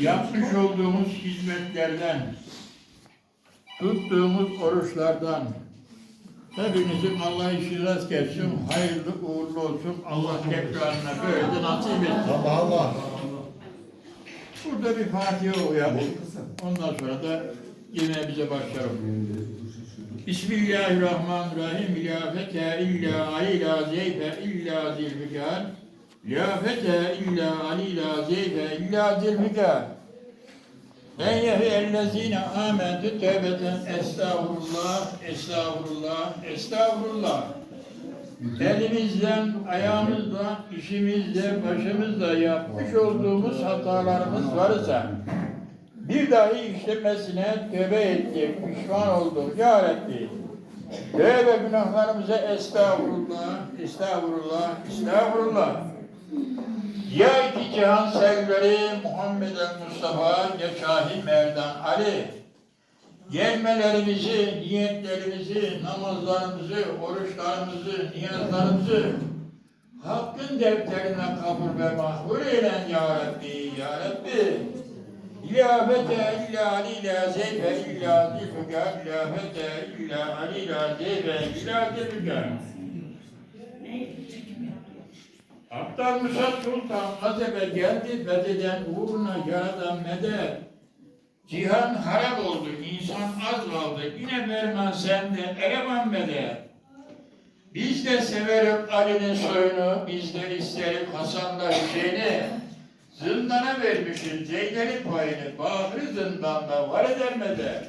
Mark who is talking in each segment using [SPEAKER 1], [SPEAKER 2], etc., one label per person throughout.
[SPEAKER 1] yapmış olduğumuz hizmetlerden, tuttuğumuz oruçlardan, hepinizin Allah işi rast gelsin, hayırlı uğurlu olsun, Allah tekrarına böyle de nasip etsin.
[SPEAKER 2] Allah Allah.
[SPEAKER 1] Burada bir Fatiha okuyalım. Ondan sonra da yemeğimize başlayalım. Bismillahirrahmanirrahim. La fete illa ali la zeyfe illa zilfikar. La fete illa ali la zeyfe illa zilfikar. En yehi ellezine amentu tevbeten estağfurullah, estağfurullah, estağfurullah. Elimizden, ayağımızla, işimizle, başımızla yapmış olduğumuz hatalarımız varsa bir dahi işlemesine tövbe ettik, pişman olduk. Ya Rabbi, tövbe günahlarımıza estağfurullah, estağfurullah, estağfurullah. Ya iki cihan sevgileri Muhammed el Mustafa, Şahin Merdan Ali, gelmelerimizi, niyetlerimizi, namazlarımızı, oruçlarımızı, niyazlarımızı Hakkın defterine kabul ve mahvur eylen ya Rabbi, ya Rabbi. İlla Ali ila zeyfe illa zilfüka, ilâfete illa Ali ila zeyfe illa zilfüka. Aptal Musa Sultan Hazebe geldi bededen uğruna yaradan medet. Cihan harap oldu, insan az kaldı. Yine vermen sende, eleman medet. Biz de severim Ali'nin soyunu, biz de isterim Hasan'la Hüseyin'i. Zindana vermişiz Zeydeli payını, Bahri zindanda var eder medet.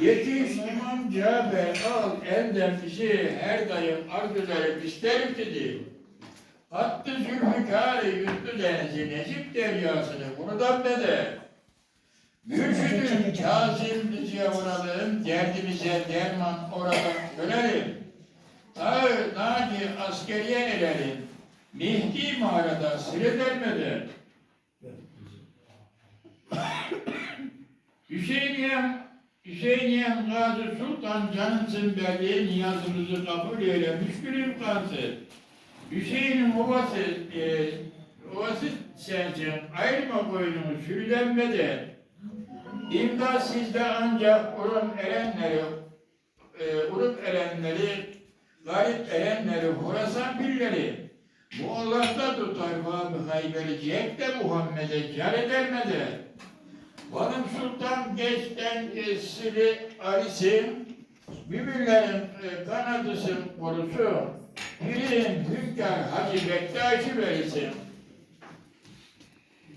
[SPEAKER 1] Yetiş İmam Cafer al elden bizi, her daim arz ederim isterim dedi. Attı zülfikâri yuttu denizi, Necip deryasını, buradan beder. Mürşidün Kazım diziye vuralım, derdimize derman oradan dönelim. Ağı nadi askeriye elerim, Mehdi mağarada siredermeden. Hüseyiniyem, Hüseyiniyem Gazi Sultan canımsın belli, niyazımızı kabul eyle, müşkülüm kansın. Hüseyin'in ovası, e, ovası sensin, ayrıma boynumu sürülenmeden. İmdat sizde ancak urun erenleri, e, urun erenleri, garip erenleri, Horasan birleri, bu Allah'ta tutar Vahbi Hayberi, de Muhammed'e kar edermedi. Vanım Sultan geçten esiri alisin, müminlerin e, kanadısın korusu, Pirin hünkâr Hacı Bektaş'ı verirsin.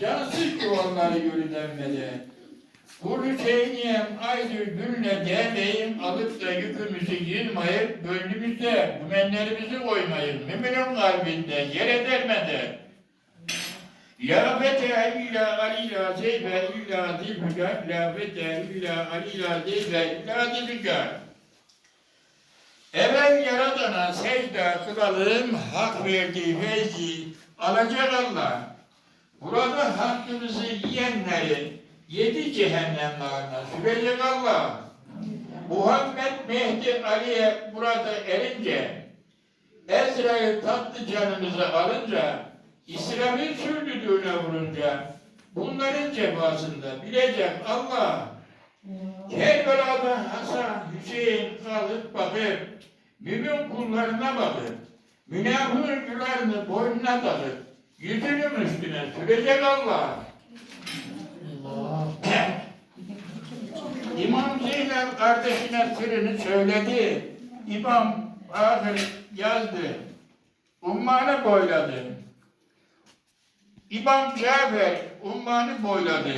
[SPEAKER 1] Cansız çuvalları yürüdenmedi. Kuru şeyniyem aynı günle değmeyim alıp da yükümüzü yığmayıp gönlümüzde gümenlerimizi koymayın. Müminin kalbinde yer edermedi. La fete illa alila zeybe illa zilfügar La fete illa alila zeybe illa zilfügar Evvel yaradana secde kılalım, hak verdiği feyzi alacak Allah. Burada hakkımızı yiyenleri yedi cehennem narına sürecek Allah. Muhammed Mehdi Ali'ye burada erince, Ezrail tatlı canımızı alınca, İsrafil sürdüğüne vurunca, bunların cefasında bilecek Allah. Kerbela'da Hasan, Hüseyin kalıp bakıp, mümin kullarına bakıp, münafığın yularını boynuna takıp, yüzünün üstüne sürecek Allah. İmam Zeynel kardeşine sırrını söyledi. İmam ahir yazdı. Ummanı boyladı. İmam Cafer ummanı boyladı.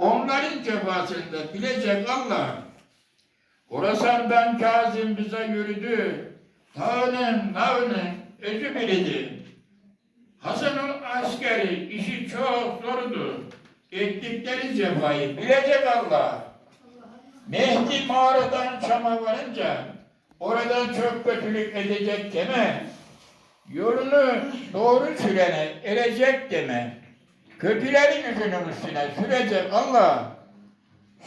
[SPEAKER 1] Onların cefasında bilecek Allah. Horasan'dan Kazım bize yürüdü. Tağının, navının özü bilidi. Hasan'ın askeri işi çok zordu. Ettikleri cefayı bilecek Allah. Mehdi mağaradan Şam'a varınca oradan çok kötülük edecek deme. Yolunu doğru sürene erecek deme. Kötülerin yüzünün üstüne sürecek Allah.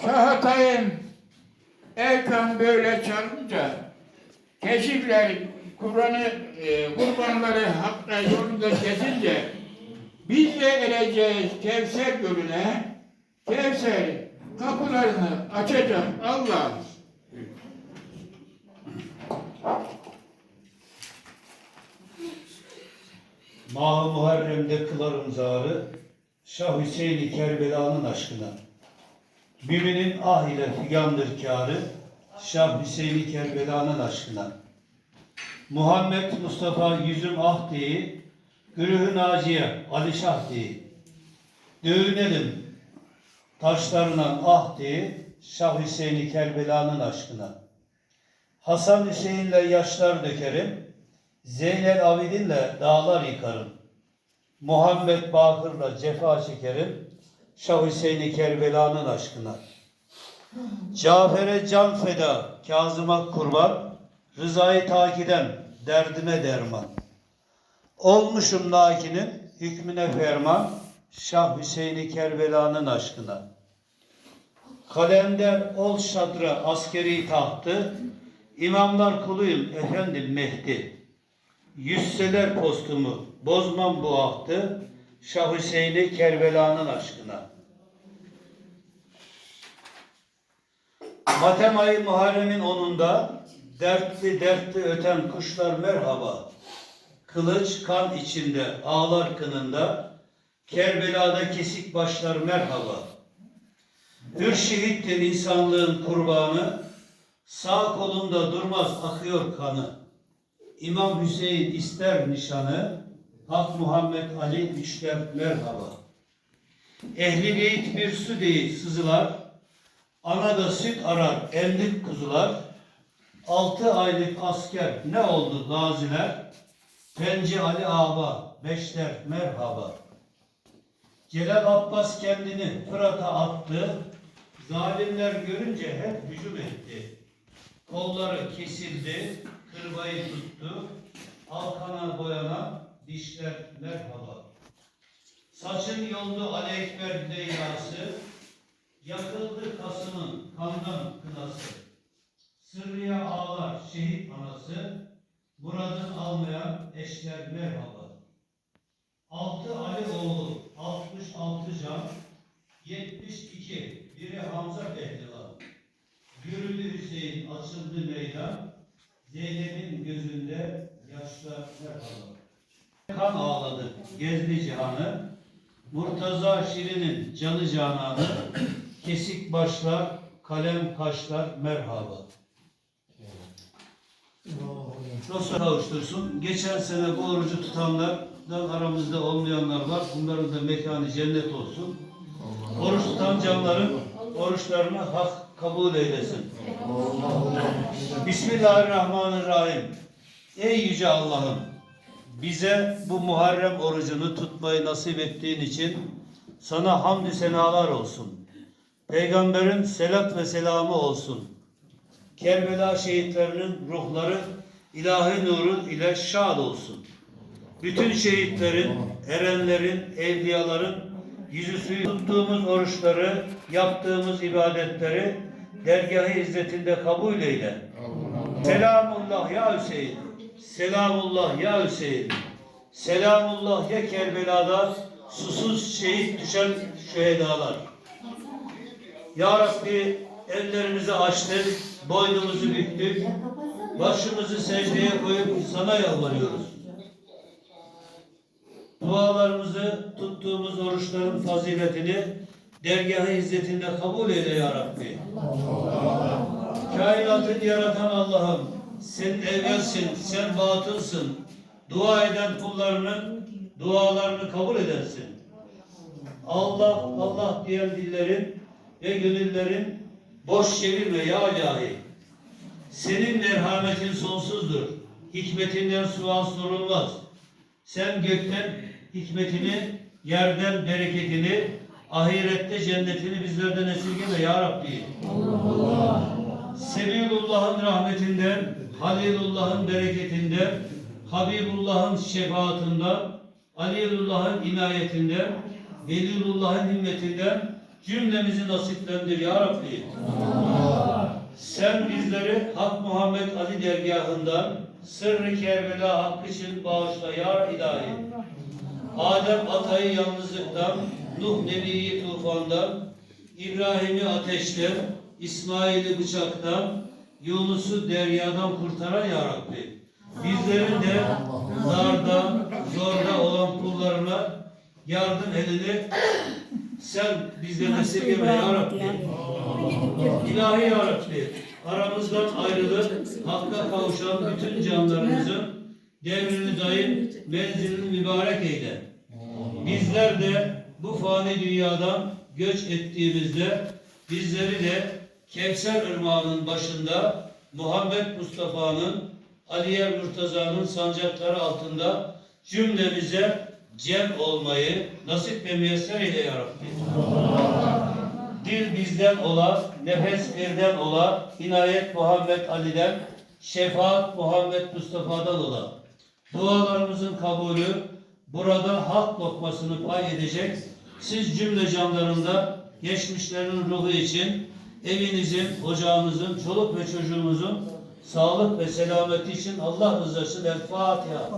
[SPEAKER 1] Şahatayım Erkan böyle çalınca keşifler Kur'an'ı e, kurbanları hakka yolunda kesince Biz de ereceğiz Kevser Gölü'ne. Kevser kapılarını açacak Allah.
[SPEAKER 2] Mah Muharrem'de kılarım zarı, Şah Hüseyin-i Kerbela'nın aşkına. Müminin ah ile figandır kârı, Şah Hüseyin-i Kerbela'nın aşkına. Muhammed Mustafa yüzüm ah deyi, Gürühü Naciye Ali Şah deyi. Dövünelim taşlarına ah deyi, Şah Hüseyin-i Kerbela'nın aşkına. Hasan Hüseyin'le yaşlar dökerim, Zeynel Abidin'le dağlar yıkarım. Muhammed Bakır'la cefa çekerim. Şah Hüseyin-i Kerbela'nın aşkına. Cafer'e can feda, Kazım'a kurban, Rıza'yı takiden, derdime derman. Olmuşum lakinin, hükmüne ferman, Şah Hüseyin-i Kerbela'nın aşkına. Kalender ol şadra askeri tahtı, İmamlar kuluyum efendim Mehdi. Yüzseler postumu, bozmam bu ahtı, Şah Hüseyin'i Kerbela'nın aşkına. Matem ayı Muharrem'in onunda, dertli dertli öten kuşlar merhaba. Kılıç kan içinde, ağlar kınında, Kerbela'da kesik başlar merhaba. Hür şehittir insanlığın kurbanı, sağ kolunda durmaz akıyor kanı. İmam Hüseyin ister nişanı, Hak Muhammed Ali üçler merhaba. Ehli beyt bir su değil sızılar, anada süt arar emlik kuzular, altı aylık asker ne oldu gaziler, Penci Ali Ağba beşler merhaba. Celal Abbas kendini Fırat'a attı, zalimler görünce hep hücum etti. Kolları kesildi, kırbayı tuttu, alkana boyanan dişler merhaba. Saçın yoldu Ali Ekber deyyası, yakıldı Kasım'ın kandan kınası. Sırrıya ağlar şehit anası, muradın almayan eşler merhaba. Altı Ali oğlu, 66 can, 72, biri Hamza Pehlivan. Yürüdü Hüseyin, açıldı meydan, Zeynep'in gözünde yaşlar merhaba. Kan ağladı, gezdi cihanı, Murtaza Şirin'in canı cananı, kesik başlar, kalem kaşlar merhaba. Dostlar kavuştursun. Geçen sene bu orucu tutanlardan aramızda olmayanlar var. Bunların da mekanı cennet olsun. Oruç tutan canların oruçlarını hak kabul eylesin. Bismillahirrahmanirrahim. Ey yüce Allah'ım bize bu Muharrem orucunu tutmayı nasip ettiğin için sana hamdü senalar olsun. Peygamberin selat ve selamı olsun. Kerbela şehitlerinin ruhları ilahi nurun ile şad olsun. Bütün şehitlerin, erenlerin, evliyaların yüzü suyu tuttuğumuz oruçları, yaptığımız ibadetleri dergah-ı izzetinde kabul eyle. Selamullah ya Hüseyin. Selamullah ya Hüseyin. Selamullah ya Kerbela'da susuz şehit düşen şühedalar. Ya Rabbi ellerimizi açtık, boynumuzu büktük, başımızı secdeye koyup sana yalvarıyoruz. Dualarımızı tuttuğumuz oruçların faziletini dergah-ı izzetinde kabul eyle ya Rabbi. Kainatı yaratan Allah'ım sen evvelsin, sen batılsın. Dua eden kullarının dualarını kabul edersin. Allah, Allah diyen dillerin ve gönüllerin boş çevirme ya ilahi. Senin merhametin sonsuzdur. Hikmetinden sual sorulmaz. Sen gökten hikmetini, yerden bereketini, ahirette cennetini bizlerden esirgeme ya Rabbi. Sebilullah'ın rahmetinden, Halilullah'ın bereketinden, Habibullah'ın şefaatinden, Alilullah'ın inayetinden, Velilullah'ın himmetinden cümlemizi nasiplendir ya Rabbi. Sen bizleri Hak Muhammed Ali dergahından sırrı Kerbela hakkı için bağışla ya ilahi. Adem atayı yalnızlıktan, Nuh Nebi'yi tufandan, İbrahim'i ateşten, İsmail'i bıçaktan, Yunus'u deryadan kurtaran ya Rabbi. Bizlerin de darda, zorda olan kullarına yardım elini sen bizden esirgeme ya Rabbi. İlahi ya Rabbi, aramızdan ayrılıp hakka kavuşan bütün canlarımızın devrini daim, menzilini mübarek eyle. Bizler de bu fani dünyadan göç ettiğimizde bizleri de Kevser Irmağı'nın başında Muhammed Mustafa'nın Aliye Murtaza'nın sancakları altında cümlemize cem olmayı nasip ve müyesser eyle ya Rabbi. Dil bizden ola, nefes birden ola, inayet Muhammed Ali'den, şefaat Muhammed Mustafa'dan ola. Dualarımızın kabulü burada hak lokmasını pay edecek. Siz cümle canlarında geçmişlerin ruhu için evinizin, ocağınızın, çoluk ve çocuğunuzun sağlık ve selameti için Allah rızası ile Fatiha.